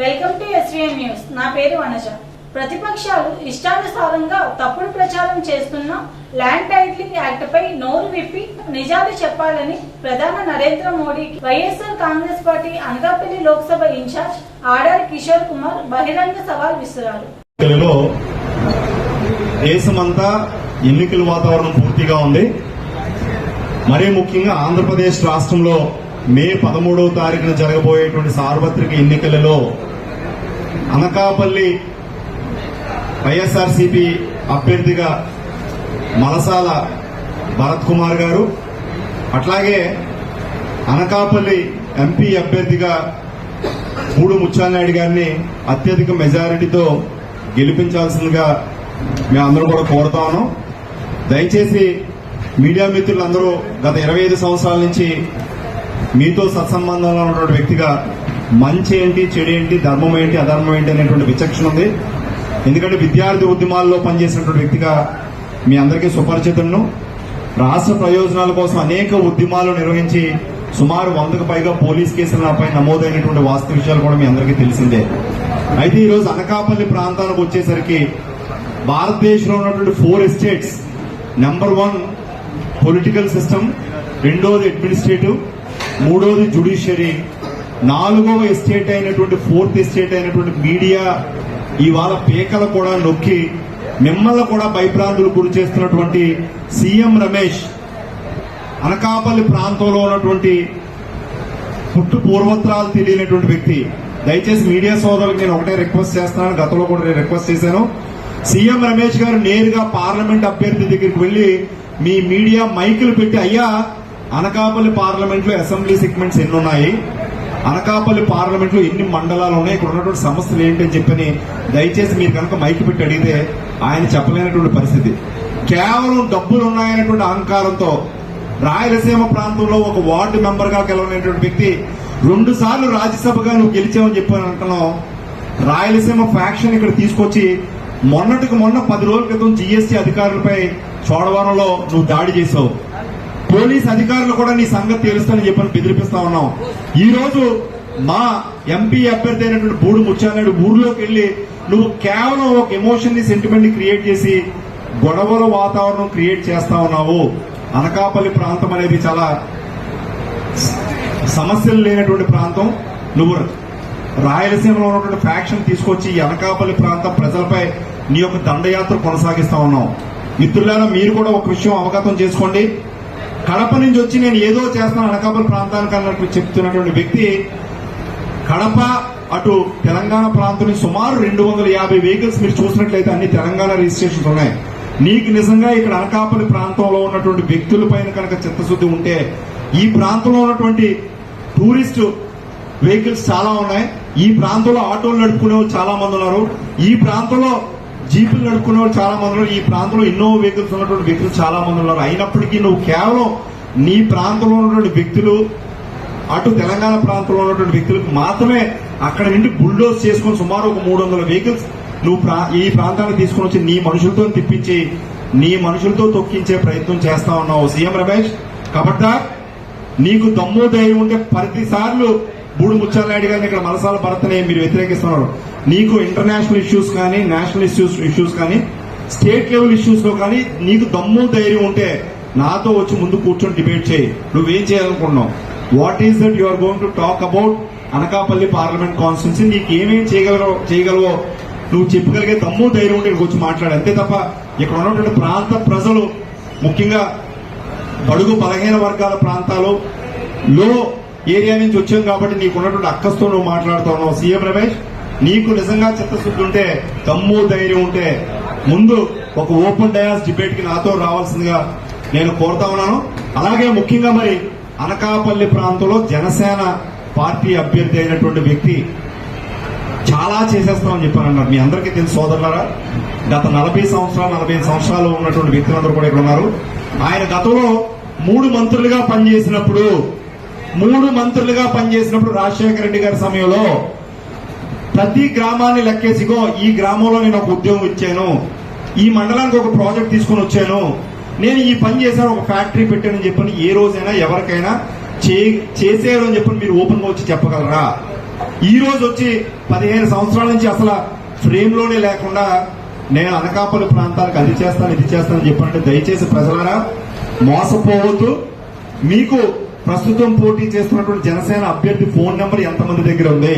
Welcome to SVM news. నా పేరు వనజ. ప్రతిపక్షాలు ఇష్టానుసారంగా తప్పుడు ప్రచారం చేస్తున్న ల్యాండ్ టైటిలింగ్ యాక్ట్ పై నోరు విప్పి నిజాలు చెప్పాలని ప్రధాని నరేంద్ర మోడీకి YSR Congress party Anakapalli Lok Sabha in charge Adari Kishore Kumar బహిరంగ సవాల్ విసిరారు. దేశమంతా ఎన్నికల వాతావరణం పూర్తిగా ఉంది. మరీ ముఖ్యంగా ఆంధ్రప్రదేశ్ రాష్ట్రంలో మే పదమూడవ తారీఖున జరగబోయేటువంటి సార్వత్రిక ఎన్నికలలో అనకాపల్లి వైఎస్ఆర్సీపీ అభ్యర్థిగా మలసాల భరత్ కుమార్ గారు అట్లాగే అనకాపల్లి ఎంపీ అభ్యర్థిగా మూడు ముత్యాలనాయుడు గారిని అత్యధిక మెజారిటీతో గెలిపించాల్సిందిగా మేమందరూ కూడా కోరుతా ఉన్నాం. దయచేసి మీడియా మిత్రులందరూ గత ఇరవై ఐదు సంవత్సరాల నుంచి మీతో సత్సంబంధంలో ఉన్నటువంటి వ్యక్తిగా మంచి ఏంటి చెడు ఏంటి ధర్మం ఏంటి అధర్మం ఏంటి అనేటువంటి విచక్షణ ఉంది. ఎందుకంటే విద్యార్థి ఉద్యమాల్లో పనిచేసినటువంటి వ్యక్తిగా మీ అందరికీ సుపరిచితులను రాష్ట్ర ప్రయోజనాల కోసం అనేక ఉద్యమాలు నిర్వహించి సుమారు వందకు పైగా పోలీస్ కేసులు నాపై నమోదైనటువంటి వాస్తవ విషయాలు కూడా మీ అందరికీ తెలిసిందే. అయితే ఈరోజు అనకాపల్లి ప్రాంతానికి వచ్చేసరికి భారతదేశంలో ఉన్నటువంటి four estates number one political system రెండోది అడ్మినిస్ట్రేటివ్ మూడోది జుడిషియరీ నాలుగవ ఎస్టేట్ అయినటువంటి ఫోర్త్ ఎస్టేట్ అయినటువంటి మీడియా ఇవాళ పేకలు కూడా నొక్కి మిమ్మల్ని కూడా భయభ్రాంతులు గురి చేస్తున్నటువంటి సీఎం రమేష్ అనకాపల్లి ప్రాంతంలో ఉన్నటువంటి పుట్టు పూర్వత్రాలు తెలియనటువంటి వ్యక్తి. దయచేసి మీడియా సోదరులకు నేను ఒకటే రిక్వెస్ట్ చేస్తున్నాను గతంలో కూడా నేను రిక్వెస్ట్ చేశాను. సీఎం రమేష్ గారు నేరుగా పార్లమెంట్ అభ్యర్థి దగ్గరికి వెళ్ళి మీ మీడియా మైకులు పెట్టి అయ్యా అనకాపల్లి పార్లమెంట్లో అసెంబ్లీ సెగ్మెంట్స్ ఎన్నున్నాయి? అనకాపల్లి పార్లమెంట్లో ఎన్ని మండలాలు ఉన్నాయి? ఇక్కడ ఉన్నటువంటి సమస్యలు ఏంటి అని చెప్పని దయచేసి మీరు కనుక మైక్ పెట్టి అడిగితే ఆయన చెప్పలేనటువంటి పరిస్థితి. కేవలం డబ్బులు ఉన్నాయనేటువంటి అహంకారంతో రాయలసీమ ప్రాంతంలో ఒక వార్డు మెంబర్గా వ్యక్తి రెండు సార్లు రాజ్యసభగా నువ్వు గెలిచావని చెప్పాను అంటున్నావు. రాయలసీమ ఫ్యాక్షన్ ఇక్కడ తీసుకొచ్చి మొన్నటికి మొన్న పది రోజుల క్రితం జీఎస్టీ అధికారులపై చోడవరంలో నువ్వు దాడి చేసావు పోలీస్ అధికారులు కూడా నీ సంగతి తెలుస్తానని చెప్పని బెదిరిపిస్తా ఉన్నావు ఈ రోజు మా ఎంపీ అభ్యర్థి అయినటువంటి బూడు ముచ్చానాయుడు ఊర్లోకి వెళ్ళి నువ్వు కేవలం ఒక ఎమోషన్ని సెంటిమెంట్ని క్రియేట్ చేసి గొడవల వాతావరణం క్రియేట్ చేస్తా ఉన్నావు. అనకాపల్లి ప్రాంతం అనేది చాలా సమస్యలు లేనటువంటి ప్రాంతం. నువ్వు రాయలసీమలో ఉన్నటువంటి ఫ్యాక్షన్ తీసుకొచ్చి ఈ అనకాపల్లి ప్రాంతం ప్రజలపై నీ యొక్క దండయాత్ర కొనసాగిస్తా ఉన్నావు. మిత్రులారా మీరు కూడా ఒక విషయం అవగతం చేసుకోండి. కడప నుంచి వచ్చి నేను ఏదో చేస్తాను అనకాపల్లి ప్రాంతానికి అన్నట్టు చెప్తున్నటువంటి వ్యక్తి కడప అటు తెలంగాణ ప్రాంతం నుంచి సుమారు రెండు వందల యాభై వెహికల్స్ మీరు చూసినట్లయితే అన్ని తెలంగాణ రిజిస్ట్రేషన్స్ ఉన్నాయి. నీకు నిజంగా ఇక్కడ అనకాపల్లి ప్రాంతంలో ఉన్నటువంటి వ్యక్తుల పైన కనుక చిత్తశుద్ధి ఉంటే ఈ ప్రాంతంలో ఉన్నటువంటి టూరిస్ట్ వెహికల్స్ చాలా ఉన్నాయి. ఈ ప్రాంతంలో ఆటోలు నడుపుకునే చాలా మంది ఉన్నారు. ఈ ప్రాంతంలో జీపులు నడుపుకునే వాళ్ళు చాలా మంది ఉన్నారు. ఈ ప్రాంతంలో ఎన్నో వెహికల్స్ ఉన్నటువంటి వ్యక్తులు చాలా మంది ఉన్నారు. అయినప్పటికీ నువ్వు కేవలం నీ ప్రాంతంలో ఉన్నటువంటి వ్యక్తులు అటు తెలంగాణ ప్రాంతంలో ఉన్నటువంటి వ్యక్తులకు మాత్రమే అక్కడ నుండి బుల్డోజ్ చేసుకుని సుమారు ఒక మూడు వందల వెహికల్స్ నువ్వు ప్రా- ఈ ప్రాంతానికి తీసుకుని వచ్చి నీ మనుషులతో తిప్పించి నీ మనుషులతో తొక్కించే ప్రయత్నం చేస్తా ఉన్నావు. సీఎం రమేష్ కాబట్టి నీకు దమ్ము ధైర్యం ఉంటే ప్రతిసార్లు బూడు ముత్యాలనాయుడు గారిని ఇక్కడ మనసాల భరత్ని మీరు వ్యతిరేకిస్తున్నారు. నీకు ఇంటర్నేషనల్ ఇష్యూస్ కానీ నేషనల్ ఇష్యూస్ ఇష్యూస్ కానీ స్టేట్ లెవెల్ ఇష్యూస్లో కానీ నీకు దమ్ము ధైర్యం ఉంటే నాతో వచ్చి ముందు కూర్చొని డిబేట్ చేయి. నువ్వేం చేయాలనుకుంటున్నావు? What is that you are going to talk about Anakapalli parliament constituency నీకు ఏమేమి చేయగలవో చేయగలవో నువ్వు చెప్పగలిగే దమ్ము ధైర్యం ఉంటే ఇక్కడికి వచ్చి మాట్లాడు. అంతే తప్ప ఇక్కడ ఉన్నటువంటి ప్రాంత ప్రజలు ముఖ్యంగా బడుగు బలహీన వర్గాల ప్రాంతాలు లో ఏరియా నుంచి వచ్చాం కాబట్టి నీకు ఉన్నటువంటి అక్కస్తో నువ్వు మాట్లాడుతూ ఉన్నావు సీఎం రమేష్ నీకు నిజంగా చిత్తశుద్ధి ఉంటే దమ్ము ధైర్యం ఉంటే ముందు ఒక ఓపెన్ డయాస్ డిబేట్కి నాతో రావాల్సిందిగా నేను కోరుతా ఉన్నాను. అలాగే ముఖ్యంగా మరి అనకాపల్లి ప్రాంతంలో జనసేన పార్టీ అభ్యర్థి అయినటువంటి వ్యక్తి చాలా చేసేస్తామని చెప్పానన్నారు. మీ అందరికీ తెలుసు సోదరులారా గత నలభై సంవత్సరాలు నలభై సంవత్సరాలు ఉన్నటువంటి వ్యక్తులందరూ కూడా ఇక్కడ ఉన్నారు ఆయన గతంలో మూడు మంత్రులుగా పనిచేసినప్పుడు మూడు మంత్రులుగా పనిచేసినప్పుడు రాజశేఖర రెడ్డి గారి సమయంలో ప్రతి గ్రామాన్ని లెక్కేసిగో ఈ గ్రామంలో నేను ఒక ఉద్యోగం ఇచ్చాను. ఈ మండలానికి ఒక ప్రాజెక్ట్ తీసుకొని వచ్చాను. నేను ఈ పని చేశాను ఒక ఫ్యాక్టరీ పెట్టానని చెప్పని ఏ రోజైనా ఎవరికైనా చే చేసేయడం అని చెప్పని మీరు ఓపెన్గా వచ్చి చెప్పగలరా? ఈ రోజు వచ్చి పదిహేను సంవత్సరాల నుంచి అసలు ఫ్రేమ్లోనే లేకుండా నేను అనకాపల్లి ప్రాంతానికి అది చేస్తాను ఇది చేస్తానని చెప్పానంటే దయచేసి ప్రజలారా మోసపోవద్దు. మీకు ప్రస్తుతం పోటీ చేస్తున్నటువంటి జనసేన అభ్యర్థి ఫోన్ నెంబర్ ఎంతమంది దగ్గర ఉంది?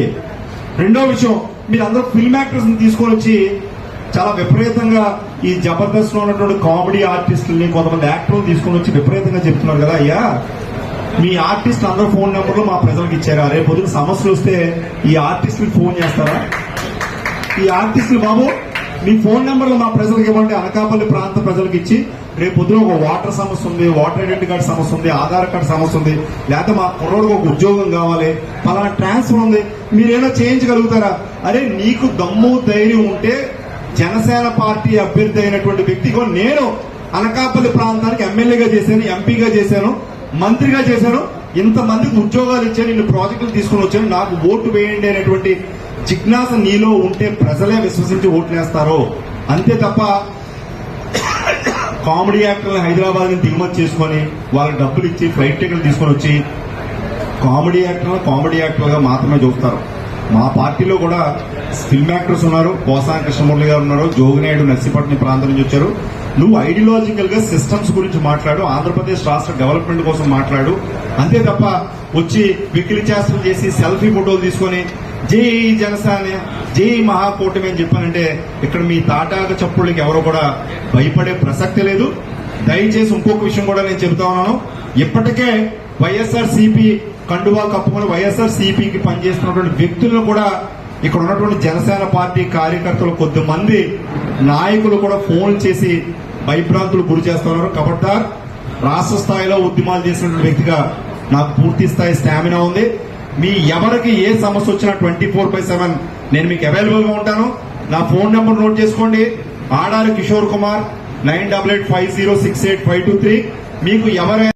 రెండో విషయం మీరు అందరూ ఫిల్మ్ యాక్టర్స్ని తీసుకొని వచ్చి చాలా విపరీతంగా ఈ జబర్దస్త్లో ఉన్నటువంటి కామెడీ ఆర్టిస్టుల్ని కొంతమంది యాక్టర్లు తీసుకొని వచ్చి విపరీతంగా చెప్తున్నారు కదా అయ్యా. మీ ఆర్టిస్ట్ అందరూ ఫోన్ నెంబర్లు మా ప్రజలకు ఇచ్చారా? రేపు పొద్దున సమస్యలు వస్తే ఈ ఆర్టిస్టులు ఫోన్ చేస్తారా? ఈ ఆర్టిస్టులు బాబు మీ ఫోన్ నెంబర్లు మా ప్రజలకు ఇవ్వండి. అనకాపల్లి ప్రాంత ప్రజలకు ఇచ్చి రేపు పొద్దున ఒక వాటర్ సమస్య ఉంది వాటర్ ఐడెంటిటీ కార్డు సమస్య ఉంది ఆధార్ కార్డు సమస్య ఉంది. లేకపోతే మా కుర్రోడికి ఒక ఉద్యోగం కావాలి. పలానా ట్రాన్స్ఫర్ ఉంది. మీరేమో చేయించగలుగుతారా? అరే నీకు దమ్ము ధైర్యం ఉంటే జనసేన పార్టీ అభ్యర్థి అయినటువంటి వ్యక్తిగా నేను అనకాపల్లి ప్రాంతానికి ఎమ్మెల్యేగా చేశాను ఎంపీగా చేశాను మంత్రిగా చేశాను. ఇంతమందికి ఉద్యోగాలు ఇచ్చాను ఇన్ని ప్రాజెక్టులు తీసుకుని వచ్చాను. నాకు ఓటు వేయండి అనేటువంటి జిజ్ఞాస నీలో ఉంటే ప్రజలే విశ్వసించి ఓట్లేస్తారు. అంతే తప్ప కామెడీ యాక్టర్లు హైదరాబాద్ నుంచి దిగుమతి చేసుకొని వాళ్ళకి డబ్బులు ఇచ్చి ఫ్లైట్ టికెట్లు తీసుకొని వచ్చి కామెడీ యాక్టర్లు కామెడీ యాక్టర్లుగా మాత్రమే చూస్తారు. మా పార్టీలో కూడా ఫిల్మ్ యాక్టర్స్ ఉన్నారు. పోసాన కృష్ణమూర్తి గారు ఉన్నారు. జోగినాయుడు నర్సిపట్నం ప్రాంతం నుంచి వచ్చారు. నువ్వు ఐడియాలజికల్గా సిస్టమ్స్ గురించి మాట్లాడు. ఆంధ్రప్రదేశ్ రాష్ట్ర డెవలప్మెంట్ కోసం మాట్లాడు. అంతే తప్ప వచ్చి వికిలి చేసి సెల్ఫీ ఫోటోలు తీసుకొని జై జనసేన జై మహాకూటమి అని చెప్పానంటే ఇక్కడ మీ తాటాక చప్పుళ్ళకి ఎవరు కూడా భయపడే ప్రసక్తి లేదు. దయచేసి ఇంకొక విషయం కూడా నేను చెబుతా ఉన్నాను. ఇప్పటికే వైఎస్ఆర్ సిపి కండువా కప్పుకొని వైఎస్ఆర్ సిపికి పనిచేస్తున్నటువంటి వ్యక్తులను కూడా ఇక్కడ ఉన్నటువంటి జనసేన పార్టీ కార్యకర్తలు కొద్దిమంది నాయకులు కూడా ఫోన్ చేసి భయభ్రాంతులు గురి చేస్తున్నారు. కాబట్టి రాష్ట్ర స్థాయిలో ఉద్యమాలు చేసినటువంటి వ్యక్తిగా నాకు పూర్తి స్థాయి స్టామినా ఉంది. మీ ఎవరికి ఏ సమస్య వచ్చినా ట్వంటీ ఫోర్ బై సెవెన్ నేను మీకు అవైలబుల్గా ఉంటాను. నా ఫోన్ నెంబర్ నోట్ చేసుకోండి. Adari Kishore Kumar nine double eight five zero six eight five two three. మీకు ఎవరైనా